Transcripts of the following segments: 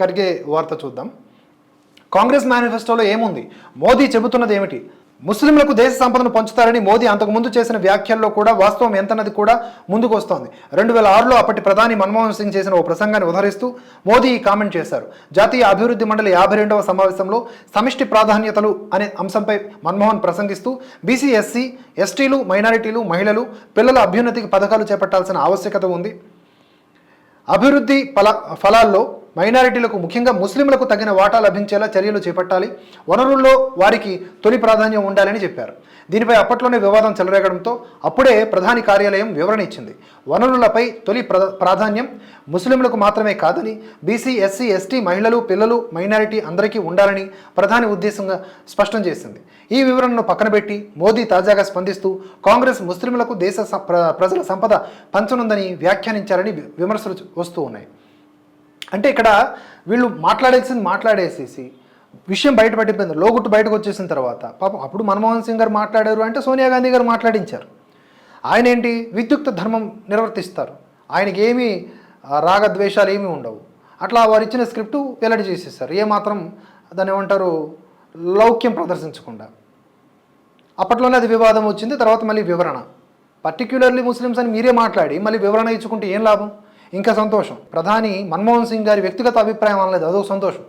ఖర్గే వార్త చూద్దాం. కాంగ్రెస్ మేనిఫెస్టోలో ఏముంది? మోదీ చెబుతున్నది ఏమిటి? ముస్లింలకు దేశ సంపదను పంచుతారని మోదీ అంతకుముందు చేసిన వ్యాఖ్యల్లో కూడా వాస్తవం ఎంతన్నది కూడా ముందుకు వస్తోంది రెండు వేల ఆరులో అప్పటి ప్రధాని మన్మోహన్ సింగ్ చేసిన ఓ ప్రసంగాన్ని ఉదహరిస్తూ మోదీ ఈ కామెంట్ చేశారు. జాతీయ అభివృద్ధి మండలి యాభై రెండవ సమావేశంలో సమిష్టి ప్రాధాన్యతలు అనే అంశంపై మన్మోహన్ ప్రసంగిస్తూ బీసీ ఎస్సీ ఎస్టీలు మైనారిటీలు మహిళలు పిల్లల అభ్యున్నతికి పథకాలు చేపట్టాల్సిన ఆవశ్యకత ఉంది. అభివృద్ధి ఫల ఫలాల్లో మైనారిటీలకు ముఖ్యంగా ముస్లింలకు తగిన వాటా లభించేలా చర్యలు చేపట్టాలి. వనరుల్లో వారికి తొలి ప్రాధాన్యం ఉండాలని చెప్పారు. దీనిపై అప్పట్లోనే వివాదం చెలరేగడంతో అప్పుడే ప్రధాని కార్యాలయం వివరణ ఇచ్చింది. వనరులపై తొలి ప్రాధాన్యం ముస్లింలకు మాత్రమే కాదని బీసీ ఎస్సీ ఎస్టీ మహిళలు పిల్లలు మైనారిటీ అందరికీ ఉండాలని ప్రధాని ఉద్దేశంగా స్పష్టం చేసింది. ఈ వివరణను పక్కనబెట్టి మోదీ తాజాగా స్పందిస్తూ కాంగ్రెస్ ముస్లింలకు దేశ ప్ర- ప్రజల సంపద పంచనుందని వ్యాఖ్యానించారని విమర్శలు వస్తూ ఉన్నాయి. అంటే ఇక్కడ వీళ్ళు మాట్లాడేసింది మాట్లాడేసేసి విషయం బయటపడిపోయింది లోగుట్టు బయటకు వచ్చేసిన తర్వాత పాపం అప్పుడు మన్మోహన్ సింగ్ గారు మాట్లాడారు అంటే సోనియా గాంధీ గారు మాట్లాడించారు. ఆయన ఏంటి? విద్యుక్త ధర్మం నిర్వర్తిస్తారు. ఆయనకి ఏమీ రాగద్వేషాలు ఏమీ ఉండవు. అట్లా వారు ఇచ్చిన స్క్రిప్ట్ వెల్లడి చేసేస్తారు ఏమాత్రం దాన్ని ఏమంటారు? లౌక్యం ప్రదర్శించకుండా. అప్పట్లోనే అది వివాదం వచ్చింది. తర్వాత మళ్ళీ వివరణ. పర్టిక్యులర్లీ ముస్లిమ్స్ అని మీరే మాట్లాడి మళ్ళీ వివరణ ఇచ్చుకుంటే ఏం లాభం? ఇంకా సంతోషం. ప్రధాని మన్మోహన్ సింగ్ గారి వ్యక్తిగత అభిప్రాయం అనలేదు అదొక సంతోషం.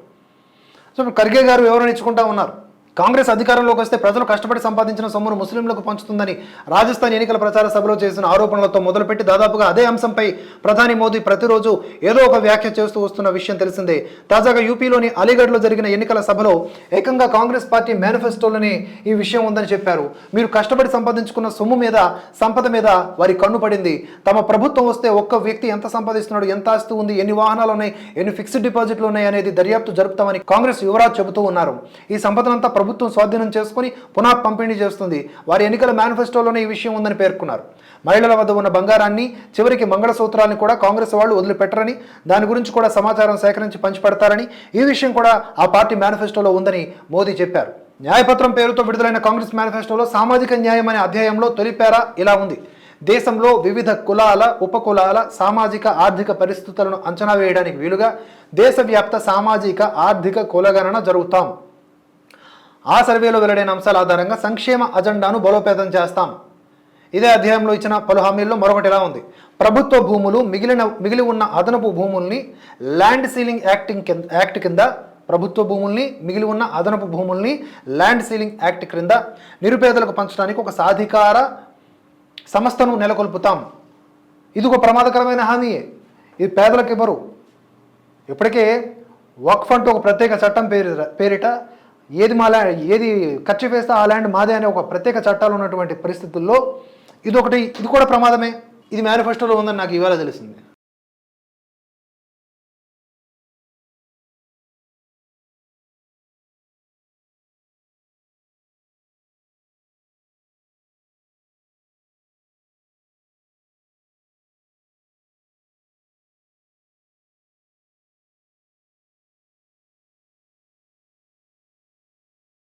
సో ఇప్పుడు ఖర్గే గారు వివరణ ఇచ్చుకుంటా ఉన్నారు? కాంగ్రెస్ అధికారంలోకి వస్తే ప్రజలు కష్టపడి సంపాదించిన సొమ్మును ముస్లింలకు పంచుతుందని రాజస్థాన్ ఎన్నికల ప్రచార సభలో చేసిన ఆరోపణలతో మొదలుపెట్టి దాదాపుగా అదే అంశంపై ప్రధాని మోదీ ప్రతిరోజు ఏదో ఒక వ్యాఖ్య చేస్తూ వస్తున్న విషయం తెలిసిందే. తాజాగా యూపీలోని అలీగఢ్లో జరిగిన ఎన్నికల సభలో ఏకంగా కాంగ్రెస్ పార్టీ మేనిఫెస్టోలోనే ఈ విషయం ఉందని చెప్పారు. మీరు కష్టపడి సంపాదించుకున్న సొమ్ము మీద సంపద మీద వారి కన్ను పడింది. తమ ప్రభుత్వం వస్తే ఒక్క వ్యక్తి ఎంత సంపాదిస్తున్నాడు ఎంత ఆస్తి ఉంది ఎన్ని వాహనాలు ఉన్నాయి ఎన్ని ఫిక్స్డ్ డిపాజిట్లు ఉన్నాయి అనేది దర్యాప్తు జరుపుతామని కాంగ్రెస్ యువరాజ్ చెబుతూ ఉన్నారు. ఈ సంపదనంతా ప్రభుత్వం స్వాధీనం చేసుకుని పునః పంపిణీ చేస్తుంది. వారి ఎన్నికల మేనిఫెస్టోలోనే ఈ విషయం ఉందని పేర్కొన్నారు. మహిళల వద్ద ఉన్న బంగారాన్ని చివరికి మంగళసూత్రాలను కూడా కాంగ్రెస్ వాళ్ళు వదిలిపెట్టరని దాని గురించి కూడా సమాచారం సేకరించి పంచిపెడతారని ఈ విషయం కూడా ఆ పార్టీ మేనిఫెస్టోలో ఉందని మోదీ చెప్పారు. న్యాయపత్రం పేరుతో విడుదలైన కాంగ్రెస్ మేనిఫెస్టోలో సామాజిక న్యాయం అనే అధ్యాయంలో తొలిపేర ఇలా ఉంది. దేశంలో వివిధ కులాల ఉపకులాల సామాజిక ఆర్థిక పరిస్థితులను అంచనా వేయడానికి వీలుగా దేశవ్యాప్త సామాజిక ఆర్థిక కులగణన జరుగుతాం. ఆ సర్వేలో వెల్లడైన అంశాల ఆధారంగా సంక్షేమ అజెండాను బలోపేతం చేస్తాం. ఇదే అధ్యాయంలో ఇచ్చిన పలు హామీల్లో మరొకటి ఇలా ఉంది? ప్రభుత్వ భూములు మిగిలిన మిగిలి ఉన్న అదనపు భూముల్ని ల్యాండ్ సీలింగ్ యాక్టింగ్ కింద యాక్ట్ కింద ప్రభుత్వ భూముల్ని మిగిలి ఉన్న అదనపు భూముల్ని ల్యాండ్ సీలింగ్ యాక్ట్ క్రింద నిరుపేదలకు పంచడానికి ఒక సాధికార సంస్థను నెలకొల్పుతాం. ఇది ఒక ప్రమాదకరమైన హామీయే. ఇది పేదలకు ఇవ్వరు. ఇప్పటికే వక్ఫ్ అంటూ ఒక ప్రత్యేక చట్టం పేరు పేరిట ఏది మా ల్యాండ్ ఏది ఖర్చు వేస్తే ఆ ల్యాండ్ మాదే అనే ఒక ప్రత్యేక చట్టాలు ఉన్నటువంటి పరిస్థితుల్లో ఇది ఒకటి ఇది కూడా ప్రమాదమే. ఇది మేనిఫెస్టోలో ఉందని నాకు ఇవాళ తెలిసింది.